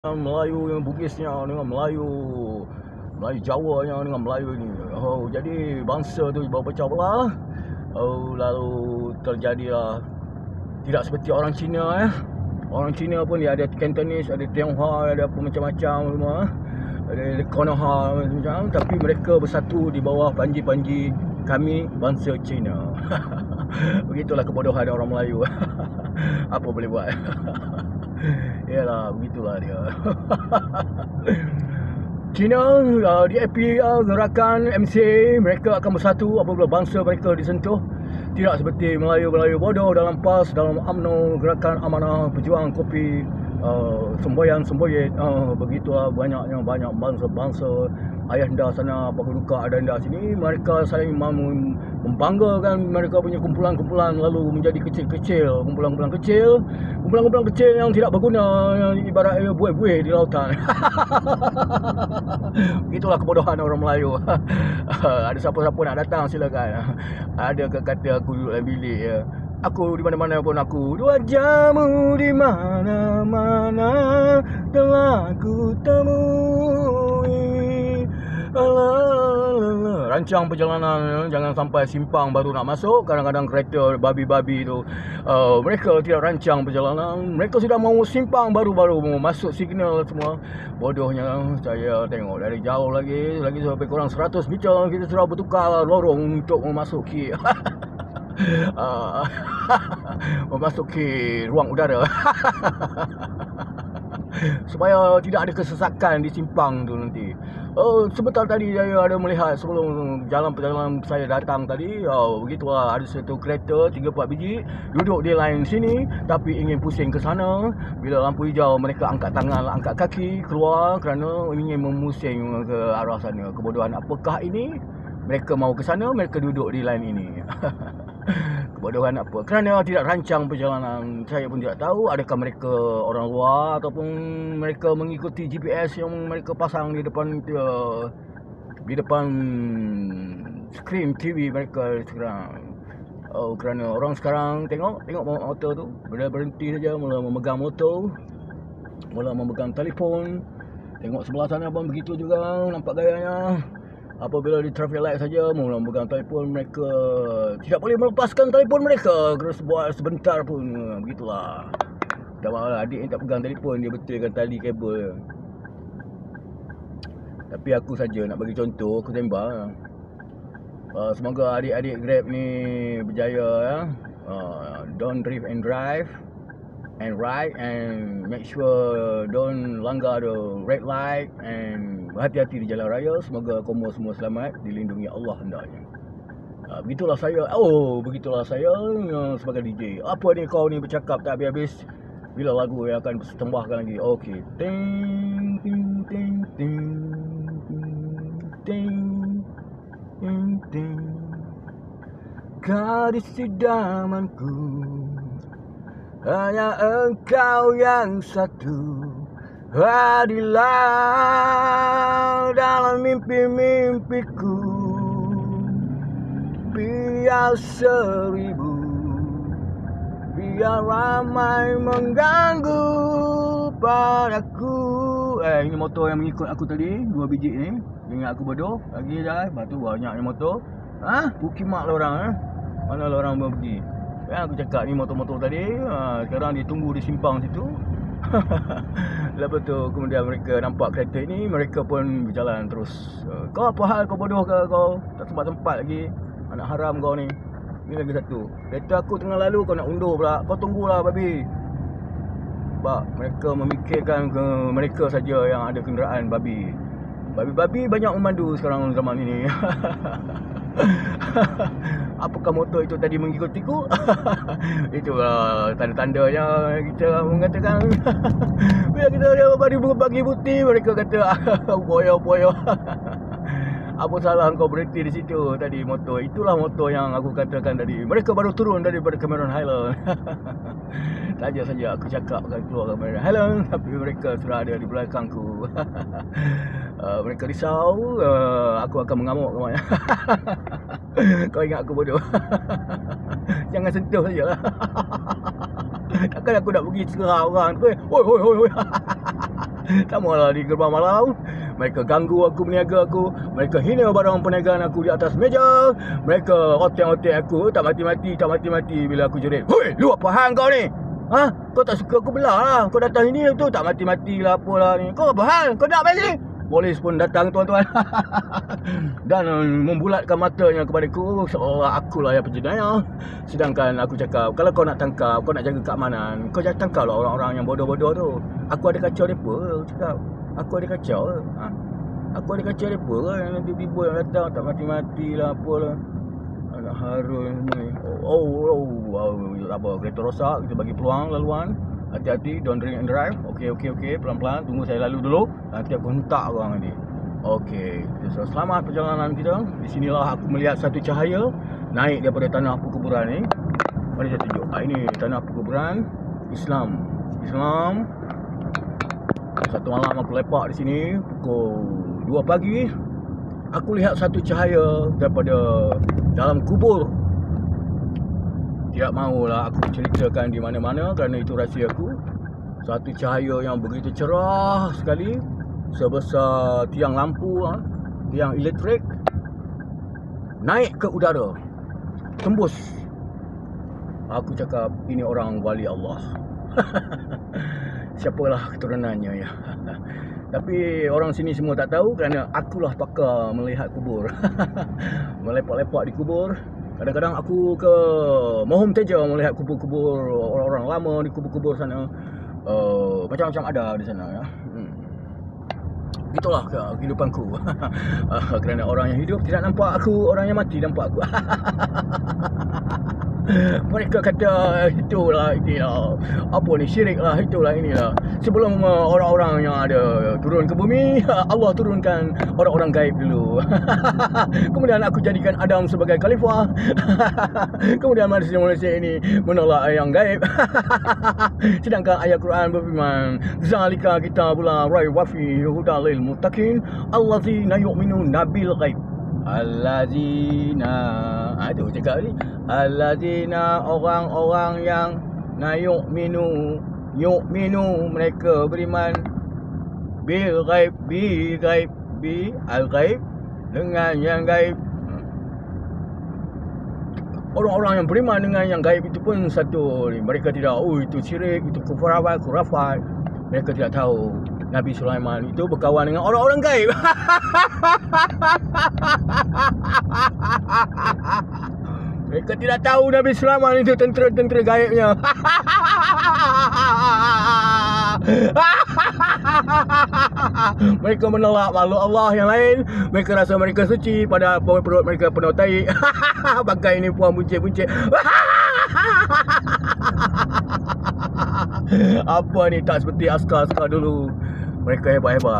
Melayu yang Bugisnya dengan Melayu Melayu Jawa yang dengan Melayu ni. Oh, jadi bangsa tu berpecah belah. Oh, lalu terjadilah tidak seperti orang Cina eh. Orang Cina pun dia ada Cantonese, ada Tionghoa, ada apa macam-macam semua. Ada, ada Konoha macam-macam tapi mereka bersatu di bawah panji-panji kami bangsa Cina. Begitulah kebodohan orang Melayu. apa boleh buat? Yalah, begitulah dia. China, uh, DAP, uh, gerakan MCA, mereka akan bersatu apabila bangsa mereka disentuh. Tidak seperti Melayu-Melayu bodoh dalam PAS, dalam UMNO, gerakan amanah, pejuang kopi, uh, semboyan-semboyan. Uh, begitulah banyaknya banyak bangsa-bangsa. Ayah anda sana apa duka ada anda sini mereka saling mem- membanggakan mereka punya kumpulan-kumpulan lalu menjadi kecil-kecil. Kumpulan-kumpulan kecil kumpulan-kumpulan kecil yang tidak berguna yang ibarat buih-buih di lautan. Itulah kebodohan orang Melayu. Ada siapa-siapa nak datang silakan. Ada kata aku duduk dalam bilik ya Aku di mana-mana pun aku Dua jamu di mana-mana Telah ku temui. Rancang perjalanan Jangan sampai simpang baru nak masuk. Kadang-kadang kereta babi-babi tu uh, Mereka tidak rancang perjalanan. Mereka sudah mau simpang baru-baru Mau masuk signal semua. Bodohnya Saya tengok dari jauh lagi. Lagi sampai kurang 100 meter Kita sudah bertukar lorong Untuk memasuki uh, memasuki ruang udara supaya tidak ada kesesakan di simpang tu nanti. Oh, sebentar tadi saya ada melihat sebelum jalan perjalanan saya datang tadi, oh, begitulah ada satu kereta 3 4 biji duduk di lain sini tapi ingin pusing ke sana. Bila lampu hijau mereka angkat tangan, angkat kaki keluar kerana ingin memusing ke arah sana. Kebodohan apakah ini? Mereka mau ke sana, mereka duduk di lain ini. Kebodohan apa? Kerana tidak rancang perjalanan. Saya pun tidak tahu adakah mereka orang luar ataupun mereka mengikuti GPS yang mereka pasang di depan uh, di depan skrin TV mereka sekarang. Oh, kerana orang sekarang tengok tengok motor tu bila berhenti saja mula memegang motor mula memegang telefon tengok sebelah sana pun begitu juga nampak gayanya apabila di traffic light saja memegang telefon mereka. Tidak boleh melepaskan telefon mereka. Kena sebuah sebentar pun. Begitulah. Tak mahu adik ni tak pegang telefon. Dia betulkan tali kabel. Tapi aku saja nak bagi contoh aku tembak uh, semoga adik-adik grab ni berjaya ya. Uh, don't drift and drive and ride and make sure don't langgar the red light and berhati-hati di jalan raya. Semoga kamu semua selamat dilindungi Allah hendaknya. Uh, begitulah saya. Oh begitulah saya uh, sebagai DJ apa ni kau ni bercakap tak habis-habis? Bila lagu yang akan bertambahkan lagi? Okey. Ting ting ting ting ting ting ting. Gadis idamanku hanya engkau yang satu Hadilah dalam mimpi-mimpiku. Biar seribu Biar ramai mengganggu padaku. Eh ini motor yang mengikut aku tadi. Dua biji ni. Ingat aku bodoh. Lagi dah. Lepas tu banyaknya motor. Ha? Pukimak lah orang eh? Mana lah orang pergi? Kan aku cakap ni motor-motor tadi. Ha, Sekarang dia tunggu di simpang situ Lepas tu kemudian mereka nampak kereta ni Mereka pun berjalan terus. Uh, Kau apa hal? Kau bodoh ke kau? Tak sempat-sempat lagi. Anak haram kau ni. Ni lagi satu Kereta aku tengah lalu kau nak undur pula. Kau tunggulah babi. Sebab mereka memikirkan ke mereka saja yang ada kenderaan babi. Babi-babi banyak memandu sekarang zaman ini Apakah motor itu tadi mengikutiku? Itulah tanda-tandanya kita mengatakan Bila kita bagi, bagi bukti Mereka kata Boyo-boyo Apa salah kau berhenti di situ tadi motor? Itulah motor yang aku katakan tadi. Mereka baru turun daripada Cameron Highland. Saja saja aku cakap akan keluar Cameron Highland Tapi mereka sudah ada di belakangku. Uh, Mereka risau uh, Aku akan mengamuk kau Kau ingat aku bodoh. Jangan sentuh saja lah. Takkan aku nak pergi serah orang tu Hoi hoi hoi hoi Sama lah di gerbang malam. Mereka ganggu aku, berniaga aku. Mereka hina barang perniagaan aku di atas meja. Mereka otek-otek aku. Tak mati-mati, tak mati-mati bila aku jerit. Hoi, lu apa hang kau ni? Ha? Kau tak suka aku belah lah. Kau datang sini tu tak mati-mati lah apalah ni. Kau apa hal? Kau nak balik? Polis pun datang tuan-tuan. Dan uh, membulatkan matanya kepada aku seolah akulah yang penjenayah. Sedangkan aku cakap, kalau kau nak tangkap, kau nak jaga keamanan, kau jangan tangkap lah orang-orang yang bodoh-bodoh tu. Aku ada kacau mereka, aku cakap. Aku ada kacau ke? Ha? Aku ada kacau mereka? Yang tiba-tiba yang datang tak mati-mati lah apalah. Anak harun ni. Oh, oh, oh, oh, tak apa. Kereta rosak, kita bagi peluang laluan. Hati-hati, don't drink and drive. Okey, okey, okey. Pelan-pelan. Tunggu saya lalu dulu. Nanti aku hentak korang nanti. Okey. So, selamat perjalanan kita. Di sinilah aku melihat satu cahaya naik daripada tanah perkuburan ni. Mari saya tunjuk. Ah, ini tanah perkuburan Islam. Islam. Satu malam aku lepak di sini pukul 2 pagi. Aku lihat satu cahaya daripada dalam kubur tidak maulah aku ceritakan di mana-mana kerana itu rahsia aku. Satu cahaya yang begitu cerah sekali sebesar tiang lampu, ha, tiang elektrik naik ke udara. Tembus. Aku cakap ini orang wali Allah. Siapalah keturunannya ya. Tapi orang sini semua tak tahu kerana akulah pakar melihat kubur. Melepak-lepak di kubur Kadang-kadang aku ke Mohom Teja melihat kubur-kubur orang-orang lama di kubur-kubur sana. Uh, macam-macam ada di sana ya. Hmm. Itulah kehidupanku. uh, kerana orang yang hidup tidak nampak aku, orang yang mati nampak aku. Mereka kata itulah inilah apa ni syirik lah. Itulah inilah sebelum uh, orang-orang yang ada turun ke bumi Allah turunkan orang-orang gaib dulu. Kemudian aku jadikan Adam sebagai khalifah. Kemudian manusia-manusia ini menolak yang gaib. Sedangkan ayat Quran berfirman zalika kita pula rai wafi hudalil muttaqin allazina yu'minun nabil ghaib. Allazina Aduh ha, cakap ni Allazina orang-orang yang Nayuk minu Yuk minu mereka beriman Bil gaib Bi gaib Bi al gaib Dengan yang gaib. Orang-orang yang beriman dengan yang gaib itu pun satu Mereka tidak Oh itu syirik Itu kufarabat Kurafat Mereka tidak tahu Nabi Sulaiman itu berkawan dengan orang-orang gaib. Mereka tidak tahu Nabi Sulaiman itu tentera-tentera gaibnya. mereka menolak makhluk Allah yang lain. Mereka rasa mereka suci pada perut mereka penuh tai. Bagai ini puan buncit-buncit. Apa ni tak seperti askar-askar dulu. Mereka hebat-hebat.